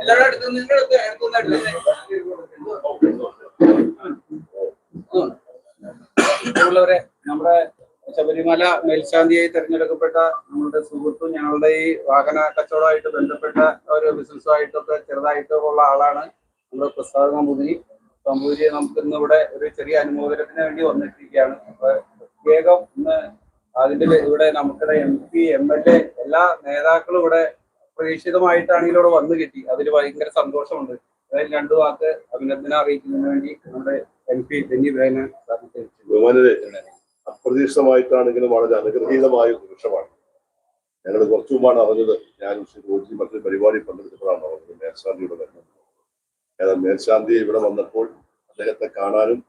എല്ലാവരും അടുത്ത് നിങ്ങൾ അടുത്ത് ഉള്ളവരെ നമ്മുടെ ശബരിമല മേൽശാന്തിയായി തെരഞ്ഞെടുക്കപ്പെട്ട നമ്മുടെ സുഹൃത്തും ഞങ്ങളുടെ ഈ വാഹന കച്ചവടമായിട്ട് ബന്ധപ്പെട്ട ഒരു ബിസിനസ്സുമായിട്ടൊക്കെ ചെറുതായിട്ടൊക്കെ ഉള്ള ആളാണ് നമ്മുടെ പ്രസാദ് നമ്പൂതിരി. നമ്പൂതിരിയെ നമുക്ക് ഇന്ന് ഇവിടെ ഒരു ചെറിയ അനുമോദനത്തിന് വേണ്ടി വന്നിട്ടിരിക്കുകയാണ്. പ്രത്യേകം ഇന്ന് അതിന്റെ ഇവിടെ നമുക്കിടെ M P M L A എല്ലാ നേതാക്കളും ഇവിടെ പ്രതീക്ഷിതമായിട്ടാണ് ഇതിലൂടെ വന്നു കിട്ടി. അതിൽ ഭയങ്കര സന്തോഷമുണ്ട്. അതായത് രണ്ടു വാക്ക് അഭിനന്ദനം അറിയിക്കുന്നതിന് വേണ്ടി നമ്മുടെ എം പി ബെന്നി ബഹുമാനരെ അപ്രതീക്ഷിതമായിട്ടാണെങ്കിലും വളരെ അനുഗ്രഹീതമായ നിമിഷമാണ്. ഞങ്ങൾ കുറച്ചു മുമ്പാണ് അറിഞ്ഞത് ഞാൻ ശ്രീ റോജി മറ്റൊരു പരിപാടി പങ്കെടുത്തപ്പോഴാണ് അറിഞ്ഞത് മേൽശാന്തിയുടെ വരുന്നത്. ഏതാ മേൽശാന്തി ഇവിടെ വന്നപ്പോൾ അദ്ദേഹത്തെ കാണാനും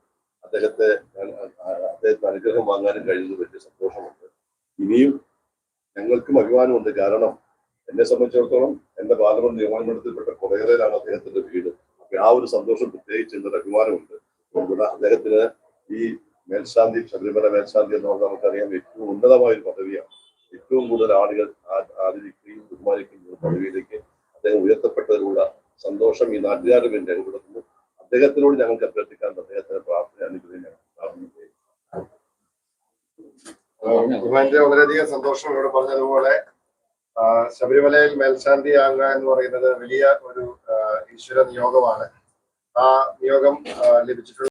അദ്ദേഹത്തെ അദ്ദേഹത്തെ അനുഗ്രഹം വാങ്ങാനും കഴിയുന്നത് വലിയ സന്തോഷമുണ്ട്. ഇനിയും ഞങ്ങൾക്കും അഭിമാനമുണ്ട്. കാരണം എന്നെ സംബന്ധിച്ചിടത്തോളം എന്റെ പാർലമെന്റ് നിയമമണ്ഡലത്തിൽപ്പെട്ട കൊടയറയിലാണ് അദ്ദേഹത്തിന്റെ വീട്. അപ്പൊ ആ ഒരു സന്തോഷം പ്രത്യേകിച്ച് എന്നൊരു അഭിമാനമുണ്ട്. ഇവിടെ അദ്ദേഹത്തിന് ഈ മേൽശാന്തി ശബരിമല മേൽശാന്തി എന്ന് പറഞ്ഞാൽ നമുക്കറിയാം ഏറ്റവും ഉന്നതമായ ഒരു പദവിയാണ്. ഏറ്റവും കൂടുതൽ ആളുകൾ ആദരിക്കുകയും ബഹുമാനിക്കുകയും ചെയ്യുന്ന പദവിയിലേക്ക് അദ്ദേഹം ഉയർത്തപ്പെട്ടതിലുള്ള സന്തോഷം ഈ നാട്ടുകാരും രേഖപ്പെടുത്തുന്നു. അദ്ദേഹത്തിനോട് ഞങ്ങൾക്ക് അഭ്യർത്ഥിക്കാൻ അദ്ദേഹത്തിന്റെ പ്രാർത്ഥന അനുഗ്രഹം ഞങ്ങൾ പ്രാർത്ഥന വളരെയധികം സന്തോഷം ഇവിടെ പറഞ്ഞതുപോലെ ശബരിമലയിൽ മേൽശാന്തി ആകുക എന്ന് പറയുന്നത് വലിയ ഒരു ഈശ്വര നിയോഗമാണ്. ആ നിയോഗം ലഭിച്ചിട്ടുള്ള